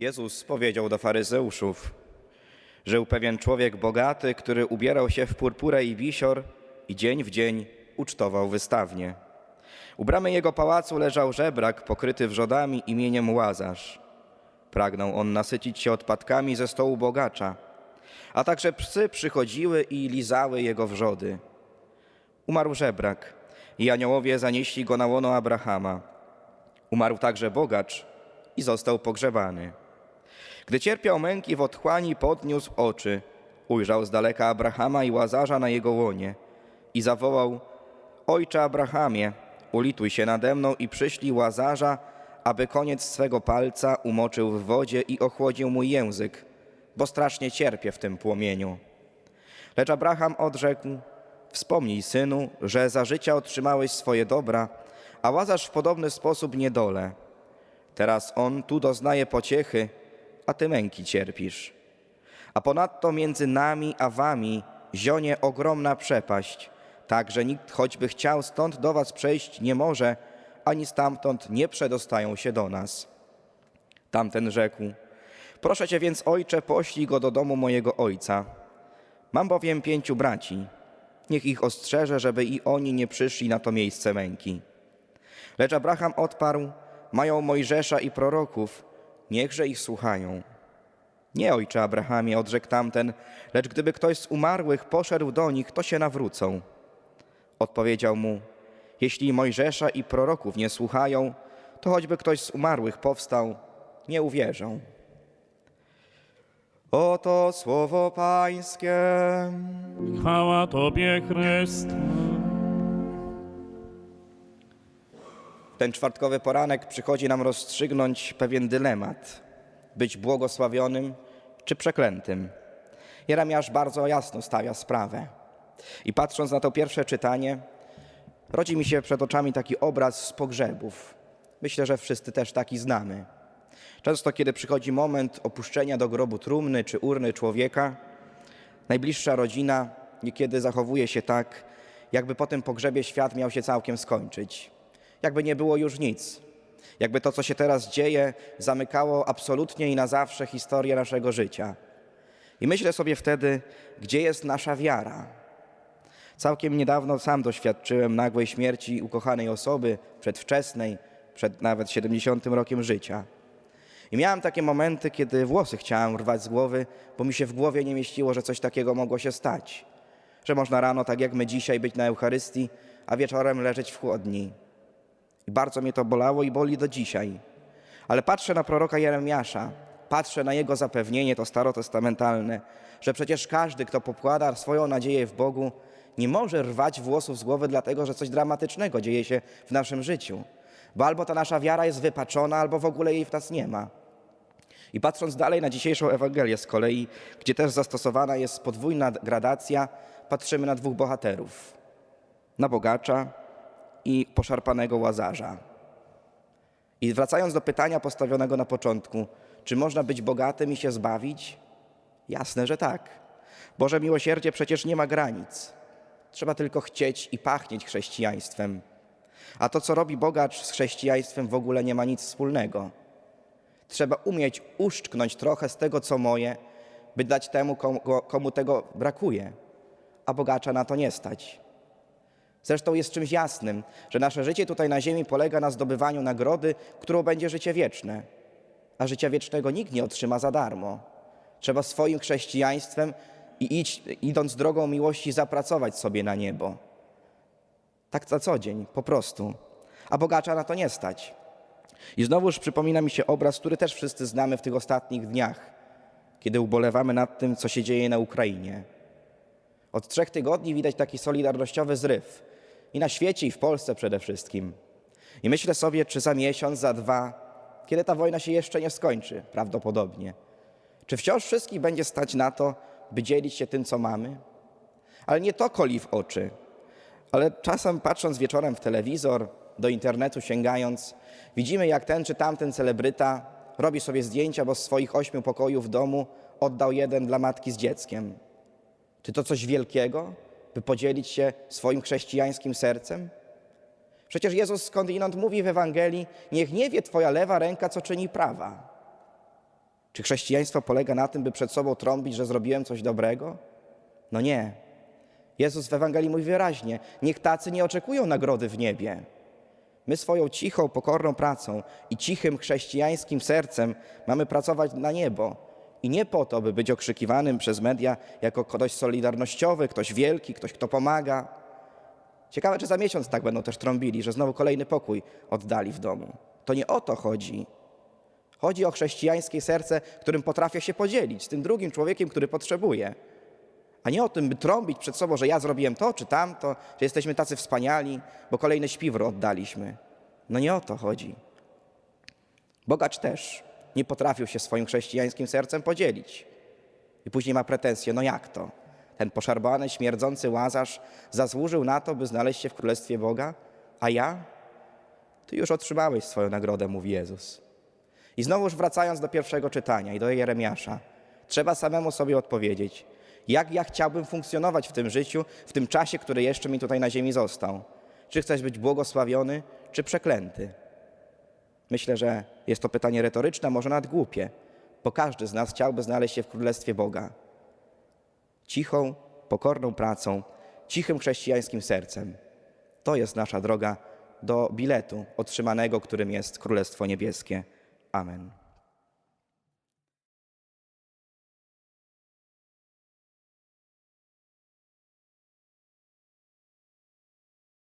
Jezus powiedział do faryzeuszów: Żył pewien człowiek bogaty, który ubierał się w purpurę i wisior i dzień w dzień ucztował wystawnie. U bramy jego pałacu leżał żebrak pokryty wrzodami imieniem Łazarz. Pragnął on nasycić się odpadkami ze stołu bogacza, a także psy przychodziły i lizały jego wrzody. Umarł żebrak i aniołowie zanieśli go na łono Abrahama. Umarł także bogacz i został pogrzebany. Gdy cierpiał męki w otchłani, podniósł oczy, ujrzał z daleka Abrahama i Łazarza na jego łonie i zawołał: Ojcze Abrahamie, ulituj się nade mną i przyślij Łazarza, aby koniec swego palca umoczył w wodzie i ochłodził mój język, bo strasznie cierpię w tym płomieniu. Lecz Abraham odrzekł: Wspomnij, synu, że za życia otrzymałeś swoje dobra, a Łazarz w podobny sposób niedolę. Teraz on tu doznaje pociechy, a ty męki cierpisz. A ponadto między nami a wami zionie ogromna przepaść, tak że nikt choćby chciał stąd do was przejść nie może, ani stamtąd nie przedostają się do nas. Tamten rzekł: Proszę cię więc, ojcze, poślij go do domu mojego ojca. Mam bowiem pięciu braci. Niech ich ostrzeże, żeby i oni nie przyszli na to miejsce męki. Lecz Abraham odparł: Mają Mojżesza i proroków, niechże ich słuchają. Nie, ojcze Abrahamie, odrzekł tamten, lecz gdyby ktoś z umarłych poszedł do nich, to się nawrócą. Odpowiedział mu: Jeśli Mojżesza i proroków nie słuchają, to choćby ktoś z umarłych powstał, nie uwierzą. Oto słowo Pańskie. Chwała Tobie, Chryste. Ten czwartkowy poranek przychodzi nam rozstrzygnąć pewien dylemat: być błogosławionym czy przeklętym. Jeremiasz bardzo jasno stawia sprawę. I patrząc na to pierwsze czytanie, rodzi mi się przed oczami taki obraz z pogrzebów. Myślę, że wszyscy też taki znamy. Często, kiedy przychodzi moment opuszczenia do grobu trumny czy urny człowieka, najbliższa rodzina niekiedy zachowuje się tak, jakby po tym pogrzebie świat miał się całkiem skończyć. Jakby nie było już nic. Jakby to, co się teraz dzieje, zamykało absolutnie i na zawsze historię naszego życia. I myślę sobie wtedy, gdzie jest nasza wiara. Całkiem niedawno sam doświadczyłem nagłej śmierci ukochanej osoby, przedwczesnej, przed nawet 70 rokiem życia. I miałem takie momenty, kiedy włosy chciałem rwać z głowy, bo mi się w głowie nie mieściło, że coś takiego mogło się stać. Że można rano, tak jak my dzisiaj, być na Eucharystii, a wieczorem leżeć w chłodni. I bardzo mnie to bolało i boli do dzisiaj. Ale patrzę na proroka Jeremiasza, patrzę na jego zapewnienie, to starotestamentalne, że przecież każdy, kto pokłada swoją nadzieję w Bogu, nie może rwać włosów z głowy, dlatego że coś dramatycznego dzieje się w naszym życiu. Bo albo ta nasza wiara jest wypaczona, albo w ogóle jej w nas nie ma. I patrząc dalej na dzisiejszą Ewangelię z kolei, gdzie też zastosowana jest podwójna gradacja, patrzymy na dwóch bohaterów. Na bogacza i poszarpanego łazarza. I wracając do pytania postawionego na początku, czy można być bogatym i się zbawić? Jasne, że tak. Boże miłosierdzie przecież nie ma granic. Trzeba tylko chcieć i pachnieć chrześcijaństwem. A to, co robi bogacz z chrześcijaństwem, w ogóle nie ma nic wspólnego. Trzeba umieć uszczknąć trochę z tego, co moje, by dać temu, komu, komu tego brakuje, a bogacza na to nie stać. Zresztą jest czymś jasnym, że nasze życie tutaj na ziemi polega na zdobywaniu nagrody, którą będzie życie wieczne. A życia wiecznego nikt nie otrzyma za darmo. Trzeba swoim chrześcijaństwem i idź, idąc drogą miłości zapracować sobie na niebo. Tak na co dzień, po prostu. A bogacza na to nie stać. I znowuż przypomina mi się obraz, który też wszyscy znamy w tych ostatnich dniach, kiedy ubolewamy nad tym, co się dzieje na Ukrainie. Od trzech tygodni widać taki solidarnościowy zryw. I na świecie, i w Polsce przede wszystkim. I myślę sobie, czy za miesiąc, za dwa, kiedy ta wojna się jeszcze nie skończy, prawdopodobnie, czy wciąż wszystkich będzie stać na to, by dzielić się tym, co mamy? Ale nie to koli w oczy. Ale czasem patrząc wieczorem w telewizor, do internetu sięgając, widzimy jak ten czy tamten celebryta robi sobie zdjęcia, bo z swoich ośmiu pokojów w domu oddał jeden dla matki z dzieckiem. Czy to coś wielkiego, by podzielić się swoim chrześcijańskim sercem? Przecież Jezus skądinąd mówi w Ewangelii: Niech nie wie Twoja lewa ręka, co czyni prawa. Czy chrześcijaństwo polega na tym, by przed sobą trąbić, że zrobiłem coś dobrego? No nie. Jezus w Ewangelii mówi wyraźnie: Niech tacy nie oczekują nagrody w niebie. My swoją cichą, pokorną pracą i cichym chrześcijańskim sercem mamy pracować na niebo. I nie po to, by być okrzykiwanym przez media jako ktoś solidarnościowy, ktoś wielki, ktoś, kto pomaga. Ciekawe, czy za miesiąc tak będą też trąbili, że znowu kolejny pokój oddali w domu. To nie o to chodzi. Chodzi o chrześcijańskie serce, którym potrafię się podzielić z tym drugim człowiekiem, który potrzebuje. A nie o tym, by trąbić przed sobą, że ja zrobiłem to czy tamto, że jesteśmy tacy wspaniali, bo kolejne śpiwro oddaliśmy. No nie o to chodzi. Bogacz też nie potrafił się swoim chrześcijańskim sercem podzielić. I później ma pretensje, no jak to? Ten poszarbany, śmierdzący łazarz zasłużył na to, by znaleźć się w Królestwie Boga, a ja? Ty już otrzymałeś swoją nagrodę, mówi Jezus. I znowuż wracając do pierwszego czytania i do Jeremiasza, trzeba samemu sobie odpowiedzieć, jak ja chciałbym funkcjonować w tym życiu, w tym czasie, który jeszcze mi tutaj na ziemi został. Czy chcesz być błogosławiony, czy przeklęty? Myślę, że jest to pytanie retoryczne, może nawet głupie, bo każdy z nas chciałby znaleźć się w Królestwie Boga. Cichą, pokorną pracą, cichym chrześcijańskim sercem. To jest nasza droga do biletu otrzymanego, którym jest Królestwo Niebieskie. Amen.